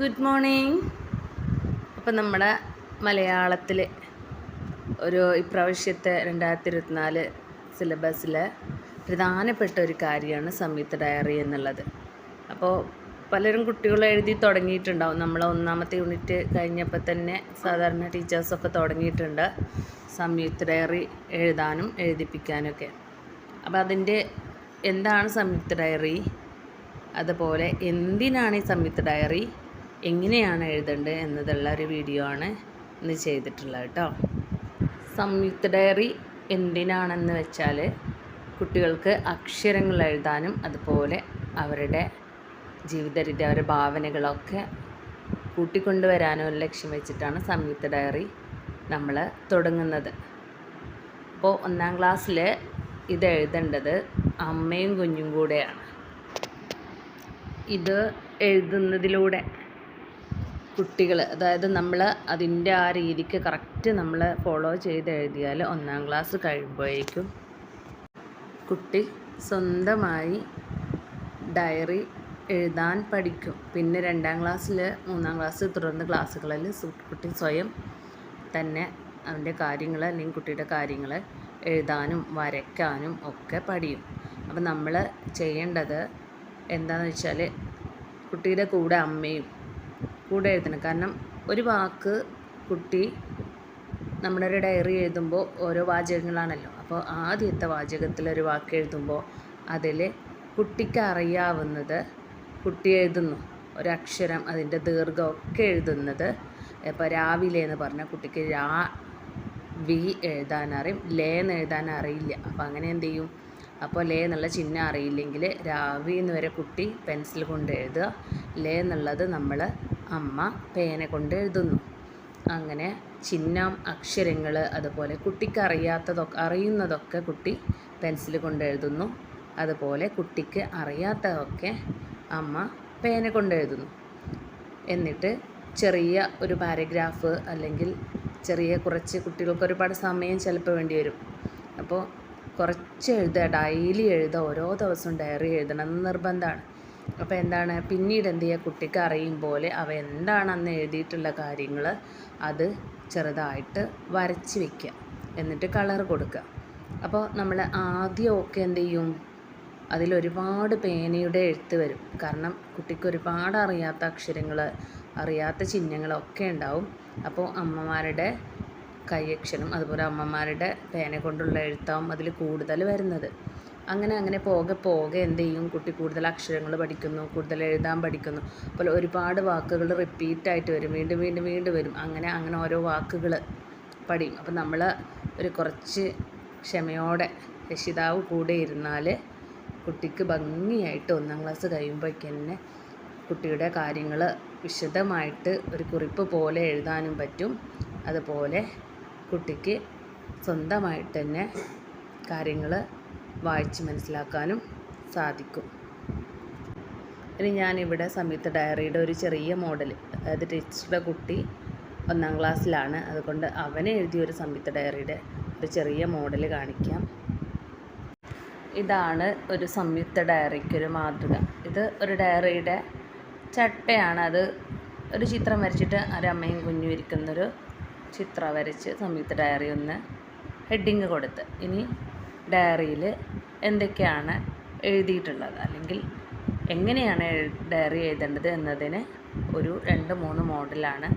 Good morning അപ്പം നമ്മുടെ മലയാളത്തിൽ ഒരു ഇപ്രാവശ്യത്തെ രണ്ടായിരത്തി ഇരുപത്തിനാല് സിലബസിലെ പ്രധാനപ്പെട്ട ഒരു കാര്യമാണ് സംയുക്ത ഡയറി എന്നുള്ളത്. അപ്പോൾ പലരും കുട്ടികൾ എഴുതി തുടങ്ങിയിട്ടുണ്ടാവും. നമ്മൾ ഒന്നാമത്തെ യൂണിറ്റ് കഴിഞ്ഞപ്പോൾ തന്നെ സാധാരണ ടീച്ചേഴ്സൊക്കെ തുടങ്ങിയിട്ടുണ്ട് സംയുക്ത ഡയറി എഴുതാനും എഴുതിപ്പിക്കാനൊക്കെ. അപ്പോൾ അതിന്റെ എന്താണ് സംയുക്ത ഡയറി? അതുപോലെ എന്തിനാണ് ഈ സംയുക്ത ഡയറി? എങ്ങനെയാണ് എഴുതേണ്ടത് എന്നതുള്ള ഒരു വീഡിയോ ആണ് ഇന്ന് ചെയ്തിട്ടുള്ളത് കേട്ടോ സംയുക്ത ഡയറി എന്തിനാണെന്ന് വെച്ചാൽ കുട്ടികൾക്ക് അക്ഷരങ്ങൾ എഴുതാനും അതുപോലെ അവരുടെ ജീവിത രീതി അവരുടെ ഭാവനകളൊക്കെ കൂട്ടിക്കൊണ്ടുവരാനും ഒരു ലക്ഷ്യം വെച്ചിട്ടാണ് സംയുക്ത ഡയറി നമ്മൾ തുടങ്ങുന്നത്. അപ്പോൾ ഒന്നാം ക്ലാസ്സിൽ ഇത് എഴുതേണ്ടത് അമ്മയും കുഞ്ഞും കൂടെയാണ്. ഇത് എഴുതുന്നതിലൂടെ കുട്ടികൾ അതായത് നമ്മൾ അതിന്റെ ആ രീതിക്ക് കറക്റ്റ് നമ്മൾ ഫോളോ ചെയ്ത് എഴുതിയാൽ ഒന്നാം ക്ലാസ് കഴിയുമ്പോഴേക്കും കുട്ടി സ്വന്തമായി ഡയറി എഴുതാൻ പഠിക്കും. പിന്നെ രണ്ടാം ക്ലാസ്സിൽ മൂന്നാം ക്ലാസ് തുടർന്ന് ക്ലാസ്സുകളിൽ കുട്ടി സ്വയം തന്നെ അവന്റെ കാര്യങ്ങൾ അല്ലെങ്കിൽ കുട്ടിയുടെ കാര്യങ്ങൾ എഴുതാനും വരയ്ക്കാനും ഒക്കെ പഠിക്കും അപ്പം നമ്മൾ ചെയ്യേണ്ടത് എന്താണെന്ന് വെച്ചാൽ കുട്ടിയുടെ കൂടെ അമ്മയും കൂടെ എഴുതണം കാരണം ഒരു വാക്ക് കുട്ടി നമ്മുടെ ഒരു ഡയറി എഴുതുമ്പോൾ ഓരോ വാചകങ്ങളാണല്ലോ. അപ്പോൾ ആദ്യത്തെ വാചകത്തിൽ ഒരു വാക്ക് എഴുതുമ്പോൾ അതിൽ കുട്ടിക്ക് അറിയാവുന്നത് കുട്ടി എഴുതുന്നു. ഒരക്ഷരം അതിന്റെ ദീർഘം ഒക്കെ എഴുതുന്നത് ഇപ്പോൾ രാവിലെ എന്ന് പറഞ്ഞാൽ കുട്ടിക്ക് രാ വി എഴുതാനറിയും ലേ എന്ന് എഴുതാൻ അറിയില്ല. അപ്പോൾ അങ്ങനെ എന്ത് ചെയ്യും? അപ്പോൾ ലേ എന്നുള്ള ചിഹ്നം അറിയില്ലെങ്കിൽ രാവി എന്ന് വരെ കുട്ടി പെൻസിൽ കൊണ്ട് എഴുതുക. ലേ എന്നുള്ളത് നമ്മൾ അമ്മ പേന കൊണ്ട് എഴുതുന്നു. അങ്ങനെ ചിഹ്നം അക്ഷരങ്ങൾ അതുപോലെ കുട്ടിക്ക് അറിയാത്തതൊക്കെ അറിയുന്നതൊക്കെ കുട്ടി പെൻസിൽ കൊണ്ട് എഴുതുന്നു. അതുപോലെ കുട്ടിക്ക് അറിയാത്തതൊക്കെ അമ്മ പേന കൊണ്ട് എഴുതുന്നു. എന്നിട്ട് ചെറിയ ഒരു പാരഗ്രാഫ് അല്ലെങ്കിൽ ചെറിയ കുറച്ച് കുട്ടികൾക്ക് ഒരുപാട് സമയം ചിലപ്പോൾ വേണ്ടി വരും. അപ്പോൾ കുറച്ച് എഴുതുക ഡെയിലി എഴുതുക ഓരോ ദിവസവും ഡയറി എഴുതണം എന്ന് നിർബന്ധമാണ്. അപ്പോൾ എന്താണ്? പിന്നീട് എന്ത് ചെയ്യുക? കുട്ടിക്ക് അറിയും പോലെ അവ എന്താണ് അന്ന് എഴുതിയിട്ടുള്ള കാര്യങ്ങൾ അത് ചെറുതായിട്ട് വരച്ച് വെക്കുക. എന്നിട്ട് കളർ കൊടുക്കുക. അപ്പോൾ നമ്മൾ ആദ്യമൊക്കെ എന്ത് ചെയ്യും? അതിലൊരുപാട് പേനയുടെ എഴുത്ത് വരും. കാരണം കുട്ടിക്ക് ഒരുപാട് അറിയാത്ത അക്ഷരങ്ങൾ അറിയാത്ത ചിഹ്നങ്ങളൊക്കെ ഉണ്ടാവും. അപ്പോൾ അമ്മമാരുടെ കൈയക്ഷരം അതുപോലെ അമ്മമാരുടെ പേന കൊണ്ടുള്ള എഴുത്താവും അതിൽ കൂടുതൽ വരുന്നത്. അങ്ങനെ അങ്ങനെ പോകെ പോകെ എന്ത് ചെയ്യും? കുട്ടി കൂടുതൽ അക്ഷരങ്ങൾ പഠിക്കുന്നു കൂടുതൽ എഴുതാൻ പഠിക്കുന്നു. അപ്പോൾ ഒരുപാട് വാക്കുകൾ റിപ്പീറ്റായിട്ട് വരും. വീണ്ടും വീണ്ടും വീണ്ടും വരും. അങ്ങനെ അങ്ങനെ ഓരോ വാക്കുകൾ പഠിക്കും. അപ്പം നമ്മൾ ഒരു കുറച്ച് ക്ഷമയോടെ രക്ഷിതാവ് കൂടെ ഇരുന്നാൽ കുട്ടിക്ക് ഭംഗിയായിട്ട് ഒന്നാം ക്ലാസ് കഴിയുമ്പോഴേക്ക് തന്നെ കുട്ടിയുടെ കാര്യങ്ങൾ വിശദമായിട്ട് ഒരു കുറിപ്പ് പോലെ എഴുതാനും പറ്റും. അതുപോലെ കുട്ടിക്ക് സ്വന്തമായിട്ട് തന്നെ കാര്യങ്ങൾ വായിച്ച് മനസ്സിലാക്കാനും സാധിക്കും. ഇനി ഞാനിവിടെ സംയുക്ത ഡയറിയുടെ ഒരു ചെറിയ മോഡൽ അതായത് ടീച്ചറുടെ കുട്ടി ഒന്നാം ക്ലാസ്സിലാണ്. അതുകൊണ്ട് അവനെ എഴുതിയ ഒരു സംയുക്ത ഡയറിയുടെ ഒരു ചെറിയ മോഡൽ കാണിക്കാം. ഇതാണ് ഒരു സംയുക്ത ഡയറിക്ക് ഒരു മാതൃക. ഇത് ഒരു ഡയറിയുടെ ചട്ടയാണ്. അത് ഒരു ചിത്രം വരച്ചിട്ട് ഒരമ്മയും കുഞ്ഞും ഇരിക്കുന്നൊരു ചിത്രം വരച്ച് സംയുക്ത ഡയറി ഒന്ന് ഹെഡിങ് കൊടുത്ത്. ഇനി ഡയറിയിൽ എന്തൊക്കെയാണ് എഴുതിയിട്ടുള്ളത്? അല്ലെങ്കിൽ എങ്ങനെയാണ് ഡയറി എഴുതേണ്ടത് എന്നതിന് ഒരു രണ്ട് മൂന്ന് മോഡലാണ്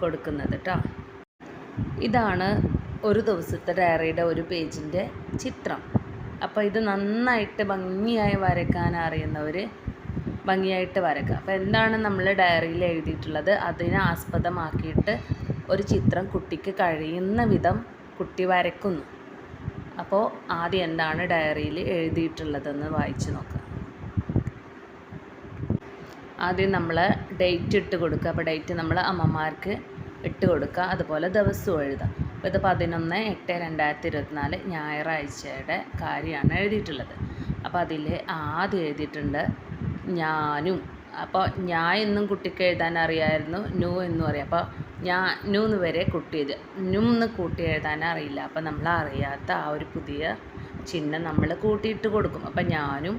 കൊടുക്കുന്നത് കേട്ടോ ഇതാണ് ഒരു ദിവസത്തെ ഡയറിയുടെ ഒരു പേജിന്റെ ചിത്രം. അപ്പോൾ ഇത് നന്നായിട്ട് ഭംഗിയായി വരയ്ക്കാൻ അറിയുന്നവർ ഭംഗിയായിട്ട് വരക്കുക അപ്പോൾ എന്താണ് നമ്മൾ ഡയറിയിൽ എഴുതിയിട്ടുള്ളത്? അതിനെ ആസ്പദമാക്കിയിട്ട് ഒരു ചിത്രം കുട്ടിക്ക് കഴിയുന്ന വിധം കുട്ടി വരയ്ക്കുന്നു. അപ്പോൾ ആദ്യം എന്താണ് ഡയറിയിൽ എഴുതിയിട്ടുള്ളതെന്ന് വായിച്ച് നോക്കാം. ആദ്യം നമ്മൾ ഡേറ്റ് ഇട്ട് കൊടുക്കുക. അപ്പോൾ ഡേറ്റ് നമ്മൾ അമ്മമാർക്ക് ഇട്ട് കൊടുക്കുക. അതുപോലെ ദിവസവും എഴുതുക. അപ്പോൾ ഇത് പതിനൊന്ന് എട്ട് രണ്ടായിരത്തി ഇരുപത്തിനാല് ഞായറാഴ്ചയുടെ കാര്യമാണ് എഴുതിയിട്ടുള്ളത്. അപ്പോൾ അതിൽ ആദ്യം എഴുതിയിട്ടുണ്ട് ഞാനും. അപ്പോൾ ഞാൻ എന്നും കുട്ടിക്ക് എഴുതാൻ അറിയായിരുന്നു. നു എന്നും അറിയാം. അപ്പോൾ ഞാൻ നൂന്ന് എന്ന് വരെ കുട്ടിയത്. നുന്ന് കൂട്ടി എഴുതാൻ അറിയില്ല. അപ്പോൾ നമ്മൾ അറിയാത്ത ആ ഒരു പുതിയ ചിഹ്നം നമ്മൾ കൂട്ടിയിട്ട് കൊടുക്കും. അപ്പം ഞാനും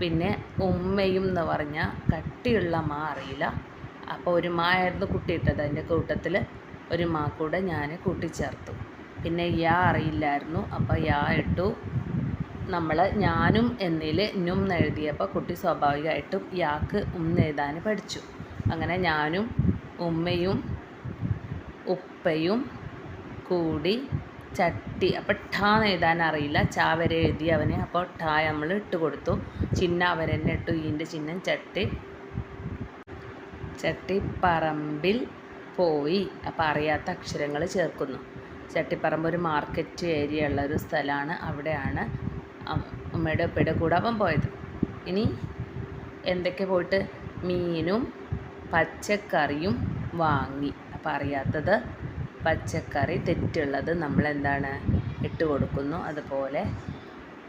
പിന്നെ ഉമ്മയും എന്ന് പറഞ്ഞ കട്ടിയുള്ള മാ അറിയില്ല. അപ്പോൾ ഒരു മാ ആയിരുന്നു കുട്ടിയിട്ടത്. അതിന്റെ കൂട്ടത്തിൽ ഒരു മാ കൂടെ ഞാൻ കൂട്ടിച്ചേർത്തു. പിന്നെ യാ അറിയില്ലായിരുന്നു. അപ്പോൾ യാ ഇട്ടു. നമ്മൾ ഞാനും എന്നിൽ നും എഴുതിയപ്പോൾ കുട്ടി സ്വാഭാവികമായിട്ടും യാക്ക് ഉം എഴുതാൻ പഠിച്ചു. അങ്ങനെ ഞാനും ഉമ്മയും ഉപ്പയും കൂടി ചട്ടി അപ്പോൾ ടാന്ന് എഴുതാൻ അറിയില്ല. ചാ വരെ എഴുതി അവന്. അപ്പോൾ ഠ നമ്മൾ ഇട്ട് കൊടുത്തു. ചിഹ്നം അവൻ തന്നെ ഇട്ടു. ഈന്റെ ചിഹ്നം ചട്ടി. ചട്ടി പറമ്പിൽ പോയി. അപ്പോൾ അറിയാത്ത അക്ഷരങ്ങൾ ചേർക്കുന്നു. ചട്ടിപ്പറമ്പ് ഒരു മാർക്കറ്റ് ഏരിയ ഉള്ള ഒരു സ്ഥലമാണ്. അവിടെയാണ് അമ്മയുടെ ഉപ്പയുടെ കൂടെ അവൻ പോയത്. ഇനി എന്തൊക്കെ പോയിട്ട്? മീനും പച്ചക്കറിയും വാങ്ങി. അറിയാത്തത് പച്ചക്കറി തെറ്റുള്ളത് നമ്മൾ എന്താണ് ഇട്ട് കൊടുക്കുന്നു അതുപോലെ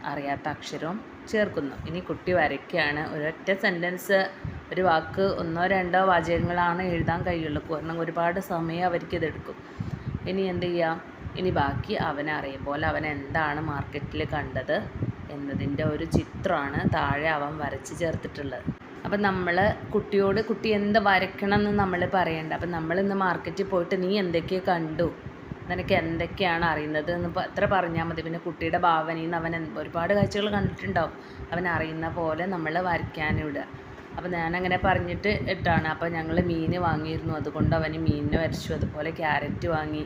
അറിയാത്ത അക്ഷരവും ചേർക്കുന്നു. ഇനി കുട്ടി വരയ്ക്കുകയാണ്. ഒരൊറ്റ സെന്റൻസ് ഒരു വാക്ക് ഒന്നോ രണ്ടോ വാചകങ്ങളാണ് എഴുതാൻ കഴിയുള്ളൂ. കാരണം ഒരുപാട് സമയം അവർക്ക് ഇതെടുക്കും ഇനി എന്ത് ചെയ്യാം? ഇനി ബാക്കി അവനെ അറിയും. പോലെ അവൻ എന്താണ് മാർക്കറ്റിൽ കണ്ടത് എന്നതിന്റെ ഒരു ചിത്രമാണ് താഴെ അവൻ വരച്ച് ചേർത്തിട്ടുള്ളത്. അപ്പം നമ്മൾ കുട്ടിയോട് കുട്ടി എന്ത് വരയ്ക്കണം എന്ന് നമ്മൾ പറയണ്ട. അപ്പം നമ്മൾ ഇന്ന് മാർക്കറ്റിൽ പോയിട്ട് നീ എന്തൊക്കെ കണ്ടു. നിനക്ക് എന്തൊക്കെയാണ് അറിയുന്നത് എന്ന് എത്ര പറഞ്ഞാൽ മതി. പിന്നെ കുട്ടിയുടെ ഭാവനയിൽ നിന്ന് അവൻ ഒരുപാട് കാഴ്ചകൾ കണ്ടിട്ടുണ്ടാവും. അവൻ അറിയുന്ന പോലെ നമ്മൾ വരയ്ക്കാനിടുക അപ്പം ഞാനങ്ങനെ പറഞ്ഞിട്ട് ഇട്ടാണ്. അപ്പോൾ ഞങ്ങൾ മീൻ വാങ്ങിയിരുന്നു. അതുകൊണ്ട് അവന് മീനിനെ വരച്ചു. അതുപോലെ ക്യാരറ്റ് വാങ്ങി.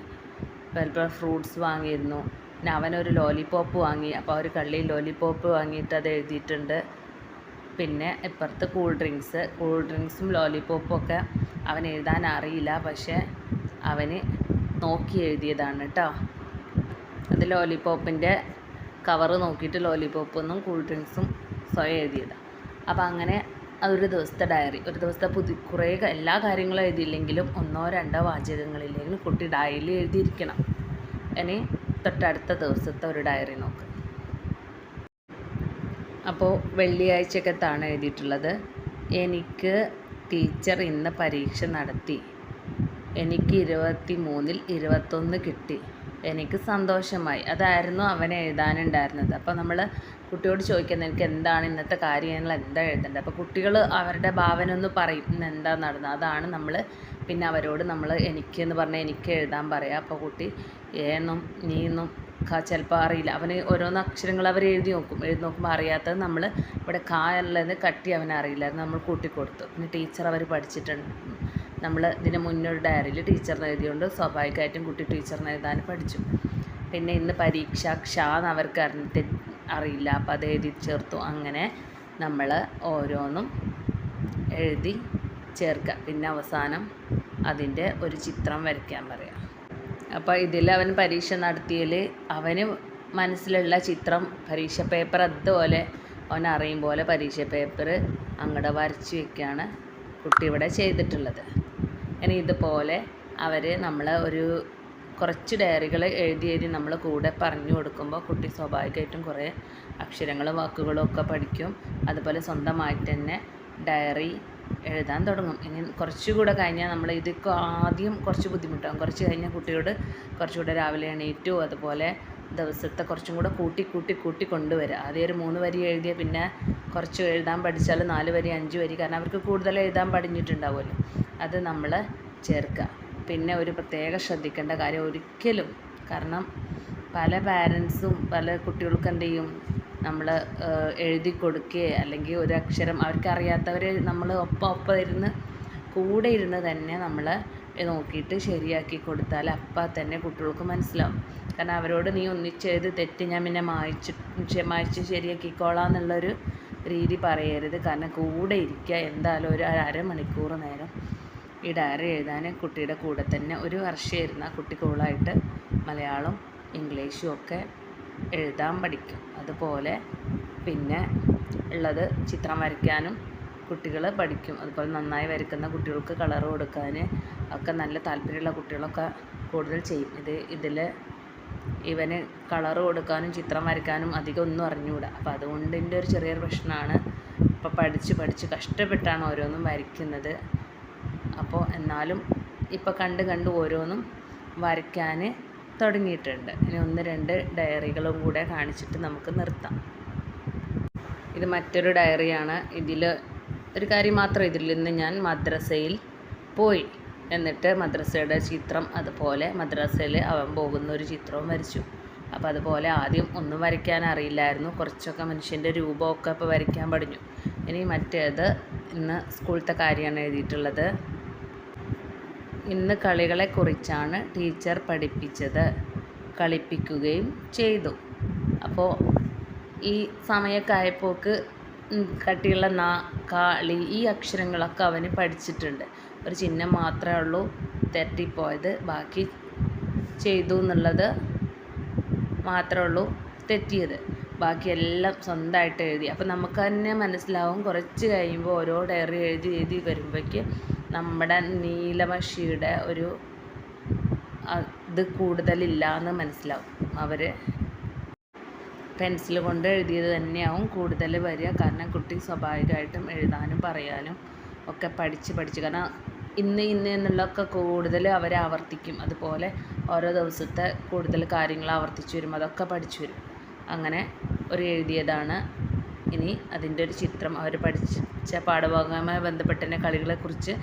ചിലപ്പോൾ ഫ്രൂട്ട്സ് വാങ്ങിയിരുന്നു. പിന്നെ അവനൊരു ലോലിപോപ്പ് വാങ്ങി. അപ്പോൾ ഒരു കള്ളിയിൽ ലോലിപോപ്പ് വാങ്ങിയിട്ട് അത് എഴുതിയിട്ടുണ്ട്. പിന്നെ ഇപ്പുറത്ത് കൂൾ ഡ്രിങ്ക്സ് കൂൾ ഡ്രിങ്ക്സും ലോലിപോപ്പും ഒക്കെ അവൻ എഴുതാൻ അറിയില്ല. പക്ഷേ അവന് നോക്കി എഴുതിയതാണ് കേട്ടോ അത് ലോലിപോപ്പിന്റെ കവറ് നോക്കിയിട്ട് ലോലിപോപ്പൊന്നും കൂൾ ഡ്രിങ്ക്സും സ്വയം എഴുതിയതാണ് അപ്പോൾ അങ്ങനെ ഒരു ദിവസത്തെ ഡയറി ഒരു ദിവസത്തെ പുതി കുറേ എല്ലാ കാര്യങ്ങളും എഴുതിയില്ലെങ്കിലും ഒന്നോ രണ്ടോ വാചകങ്ങളില്ലെങ്കിലും കുട്ടി ഡയറി എഴുതിയിരിക്കണം. ഇനി തൊട്ടടുത്ത ദിവസത്തെ ഒരു ഡയറി നോക്ക്. അപ്പോൾ വെള്ളിയാഴ്ചക്കത്താണ് എഴുതിയിട്ടുള്ളത്. എനിക്ക് ടീച്ചർ ഇന്ന് പരീക്ഷ നടത്തി. എനിക്ക് ഇരുപത്തി മൂന്നിൽ ഇരുപത്തൊന്ന് കിട്ടി. എനിക്ക് സന്തോഷമായി. അതായിരുന്നു അവൻ എഴുതാനുണ്ടായിരുന്നത്. അപ്പോൾ നമ്മൾ കുട്ടിയോട് ചോദിക്കുന്നത് എനിക്ക് എന്താണ് ഇന്നത്തെ കാര്യങ്ങൾ എന്താ എഴുതേണ്ടത് അപ്പോൾ കുട്ടികൾ അവരുടെ ഭാവന ഒന്ന് പറയും ഇന്ന് എന്താ നടന്നത്? അതാണ് നമ്മൾ പിന്നെ അവരോട് നമ്മൾ എനിക്ക് എന്ന് പറഞ്ഞാൽ എനിക്ക് എഴുതാൻ പറയാം അപ്പോൾ കുട്ടി ഏന്നും നീന്നും ചിലപ്പോൾ അറിയില്ല. അവന് ഓരോന്ന് അക്ഷരങ്ങൾ അവർ എഴുതി നോക്കും. എഴുതി നോക്കുമ്പോൾ അറിയാത്തത് നമ്മൾ ഇവിടെ കാ ഉള്ളത് കട്ടി അവന് അറിയില്ലായിരുന്നു നമ്മൾ കൂട്ടിക്കൊടുത്തു പിന്നെ ടീച്ചർ അവർ പഠിച്ചിട്ടുണ്ട്. നമ്മൾ ഇതിന് മുന്നൊരു ഡയറിയിൽ ടീച്ചറിന് എഴുതിയോണ്ട് സ്വാഭാവികമായിട്ടും കുട്ടി ടീച്ചറിന് എഴുതാൻ പഠിച്ചു. പിന്നെ ഇന്ന് പരീക്ഷ ക്ഷ എന്ന് അവർക്ക് അറിയില്ല. അപ്പോൾ അത് എഴുതി ചേർത്തു. അങ്ങനെ നമ്മൾ ഓരോന്നും എഴുതി ചേർക്കുക പിന്നെ അവസാനം അതിന്റെ ഒരു ചിത്രം വരയ്ക്കാൻ പറയാം. അപ്പോൾ ഇതിൽ അവൻ പരീക്ഷ നടത്തിയതിൽ അവന് മനസ്സിലുള്ള ചിത്രം പരീക്ഷ പേപ്പർ അതുപോലെ അവൻ അറിയും പോലെ പരീക്ഷ പേപ്പർ അങ്ങോട്ട് വരച്ച് വെക്കുകയാണ് കുട്ടി ഇവിടെ ചെയ്തിട്ടുള്ളത്. ഇനി ഇതുപോലെ അവർ നമ്മൾ ഒരു കുറച്ച് ഡയറികൾ എഴുതി എഴുതി നമ്മൾ കൂടെ പറഞ്ഞു കൊടുക്കുമ്പോൾ കുട്ടി സ്വാഭാവികമായിട്ടും കുറേ അക്ഷരങ്ങളും വാക്കുകളും ഒക്കെ പഠിക്കും. അതുപോലെ സ്വന്തമായിട്ട് തന്നെ ഡയറി എഴുതാൻ തുടങ്ങും. ഇനി കുറച്ചുകൂടെ കഴിഞ്ഞാൽ നമ്മൾ ഇതൊക്കെ ആദ്യം കുറച്ച് ബുദ്ധിമുട്ടാകും. കുറച്ച് കഴിഞ്ഞാൽ കുട്ടിയോട് കുറച്ചുകൂടെ രാവിലെ എണീറ്റു അതുപോലെ ദിവസത്തെ കുറച്ചും കൂടെ കൂട്ടി കൂട്ടി കൂട്ടി കൊണ്ടുവരിക ആദ്യം ഒരു മൂന്ന് വരി എഴുതിയ പിന്നെ കുറച്ച് എഴുതാൻ പഠിച്ചാൽ നാല് വരി അഞ്ച് വരി കാരണം അവർക്ക് കൂടുതൽ എഴുതാൻ പഠിഞ്ഞിട്ടുണ്ടാവുമല്ലോ. അത് നമ്മൾ ചേർക്കുക. പിന്നെ ഒരു പ്രത്യേക ശ്രദ്ധിക്കേണ്ട കാര്യം ഒരിക്കലും കാരണം പല പാരൻസും പല കുട്ടികൾക്ക് എന്ത് ചെയ്യും? നമ്മൾ എഴുതി കൊടുക്കുകയോ അല്ലെങ്കിൽ ഒരു അക്ഷരം അവർക്കറിയാത്തവർ നമ്മൾ ഒപ്പം ഒപ്പം ഇരുന്ന് കൂടെ ഇരുന്ന് തന്നെ നമ്മൾ നോക്കിയിട്ട് ശരിയാക്കി കൊടുത്താൽ അപ്പം തന്നെ കുട്ടികൾക്ക് മനസ്സിലാവും. കാരണം അവരോട് നീ ഒന്നിച്ചെഴുത് തെറ്റ് ഞാൻ പിന്നെ മായ്ച്ച് മായ്ച്ച് ശരിയാക്കിക്കോളാം എന്നുള്ളൊരു രീതി പറയരുത്. കാരണം കൂടെ ഇരിക്കുക എന്തായാലും ഒരു അരമണിക്കൂർ നേരം ഈ ഡയറി എഴുതാൻ കുട്ടിയുടെ കൂടെ തന്നെ ഒരു വർഷം ഇരുന്ന കുട്ടി കൂളായിട്ട് മലയാളം ഇംഗ്ലീഷും ഒക്കെ എഴുതാൻ പഠിക്കും. അതുപോലെ പിന്നെ ഉള്ളത് ചിത്രം വരയ്ക്കാനും കുട്ടികൾ പഠിക്കും. അതുപോലെ നന്നായി വരയ്ക്കുന്ന കുട്ടികൾക്ക് കളർ കൊടുക്കാൻ ഒക്കെ നല്ല താല്പര്യമുള്ള കുട്ടികളൊക്കെ കൂടുതൽ ചെയ്യും. ഇത് ഇതിൽ ഇവന് കളർ കൊടുക്കാനും ചിത്രം വരയ്ക്കാനും അധികം ഒന്നും അറിഞ്ഞുകൂടാ. അപ്പോൾ അതുകൊണ്ട് എന്റെ ഒരു ചെറിയൊരു പ്രശ്നമാണ്. ഇപ്പോൾ പഠിച്ച് പഠിച്ച് കഷ്ടപ്പെട്ടാണ് ഓരോന്നും വരയ്ക്കുന്നത്. അപ്പോൾ എന്നാലും ഇപ്പോൾ കണ്ട് കണ്ട് ഓരോന്നും വരയ്ക്കാൻ തുടങ്ങിയിട്ടുണ്ട്. ഇനി ഒന്ന് രണ്ട് ഡയറികളും കൂടെ കാണിച്ചിട്ട് നമുക്ക് നിർത്താം. ഇത് മറ്റൊരു ഡയറിയാണ്. ഇതിൽ ഒരു കാര്യം മാത്രം ഇതിൽ നിന്ന് ഞാൻ മദ്രസയിൽ പോയി. എന്നിട്ട് മദ്രസയുടെ ചിത്രം അതുപോലെ മദ്രസയിൽ അവൻ പോകുന്ന ഒരു ചിത്രവും വരച്ചു. അപ്പോൾ അതുപോലെ ആദ്യം ഒന്നും വരയ്ക്കാൻ അറിയില്ലായിരുന്നു. കുറച്ചൊക്കെ മനുഷ്യന്റെ രൂപമൊക്കെ ഇപ്പോൾ വരയ്ക്കാൻ പഠിഞ്ഞു ഇനി മറ്റേത് ഇന്ന് സ്കൂളത്തെ കാര്യമാണ് എഴുതിയിട്ടുള്ളത്. ഇന്ന് കളികളെക്കുറിച്ചാണ് ടീച്ചർ പഠിപ്പിച്ചത്. കളിപ്പിക്കുകയും ചെയ്തു. അപ്പോൾ ഈ സമയമൊക്കെ ആയപ്പോക്ക് കട്ടിയുള്ള ന കാളി ഈ അക്ഷരങ്ങളൊക്കെ അവന് പഠിച്ചിട്ടുണ്ട്. ഒരു ചിഹ്നം മാത്രമേ ഉള്ളൂ. തെറ്റിപ്പോയത്. ബാക്കി ചെയ്തു എന്നുള്ളത് മാത്രമേ ഉള്ളൂ. തെറ്റിയത്. ബാക്കിയെല്ലാം സ്വന്തമായിട്ട് എഴുതി. അപ്പോൾ നമുക്ക് തന്നെ മനസ്സിലാവും. കുറച്ച് കഴിയുമ്പോൾ ഓരോ ഡയറി എഴുതി എഴുതി വരുമ്പോഴേക്ക് നമ്മുടെ നീലമഷിയുടെ ഒരു ഇത് കൂടുതലില്ല എന്ന് മനസ്സിലാവും. അവർ പെൻസിൽ കൊണ്ട് എഴുതിയത് തന്നെയാവും കൂടുതൽ വരിക. കാരണം കുട്ടി സ്വാഭാവികമായിട്ടും എഴുതാനും പറയാനും ഒക്കെ പഠിച്ച് പഠിച്ച്. കാരണം ഇന്ന് ഇന്ന് എന്നുള്ളതൊക്കെ കൂടുതൽ അവരെ ആവർത്തിക്കും. അതുപോലെ ഓരോ ദിവസത്തെ കൂടുതൽ കാര്യങ്ങൾ ആവർത്തിച്ച് വരും അതൊക്കെ പഠിച്ചു വരും. അങ്ങനെ ഒരു എഴുതിയതാണ് ഇനി അതിന്റെ ഒരു ചിത്രം അവർ പഠിച്ച പാഠഭാഗവുമായി ബന്ധപ്പെട്ട കളികളെക്കുറിച്ച്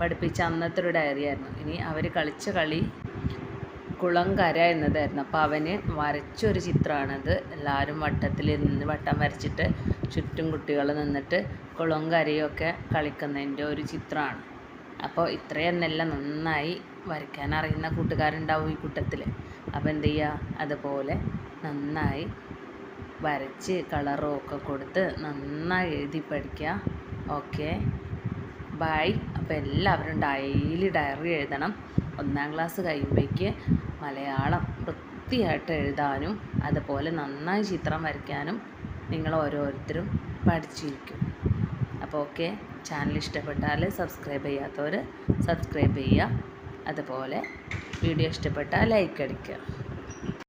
പഠിപ്പിച്ച അന്നത്തെ ഒരു ഡയറി ആയിരുന്നു ഇനി അവർ കളിച്ച കളി കുളങ്കര എന്നതായിരുന്നു. അപ്പോൾ അവന് വരച്ചൊരു ചിത്രമാണത്. എല്ലാവരും വട്ടത്തിൽ നിന്ന് വട്ടം വരച്ചിട്ട് ചുറ്റും കുട്ടികൾ നിന്നിട്ട് കുളങ്കരയൊക്കെ കളിക്കുന്നതിന്റെ ഒരു ചിത്രമാണ്. അപ്പോൾ ഇത്രയെന്നെല്ലാം നന്നായി വരയ്ക്കാൻ അറിയുന്ന കൂട്ടുകാരുണ്ടാവും ഈ കൂട്ടത്തിൽ. അപ്പോൾ എന്ത് ചെയ്യുക? അതുപോലെ നന്നായി വരച്ച് കളറും ഒക്കെ കൊടുത്ത് നന്നായി എഴുതി പഠിക്കുക ഓക്കെ ബൈ അപ്പോൾ എല്ലാവരും ഡെയിലി ഡയറി എഴുതണം. ഒന്നാം ക്ലാസ് കഴിയുമ്പോഴേക്ക് മലയാളം വൃത്തിയായിട്ട് എഴുതാനും അതുപോലെ നന്നായി ചിത്രം വരയ്ക്കാനും നിങ്ങൾ ഓരോരുത്തരും പഠിച്ചിരിക്കും. അപ്പോൾ ഓക്കെ ചാനൽ ഇഷ്ടപ്പെട്ടാൽ സബ്സ്ക്രൈബ് ചെയ്യാത്തവർ സബ്സ്ക്രൈബ് ചെയ്യുക. അതുപോലെ വീഡിയോ ഇഷ്ടപ്പെട്ടാൽ ലൈക്ക് അടിക്കുക.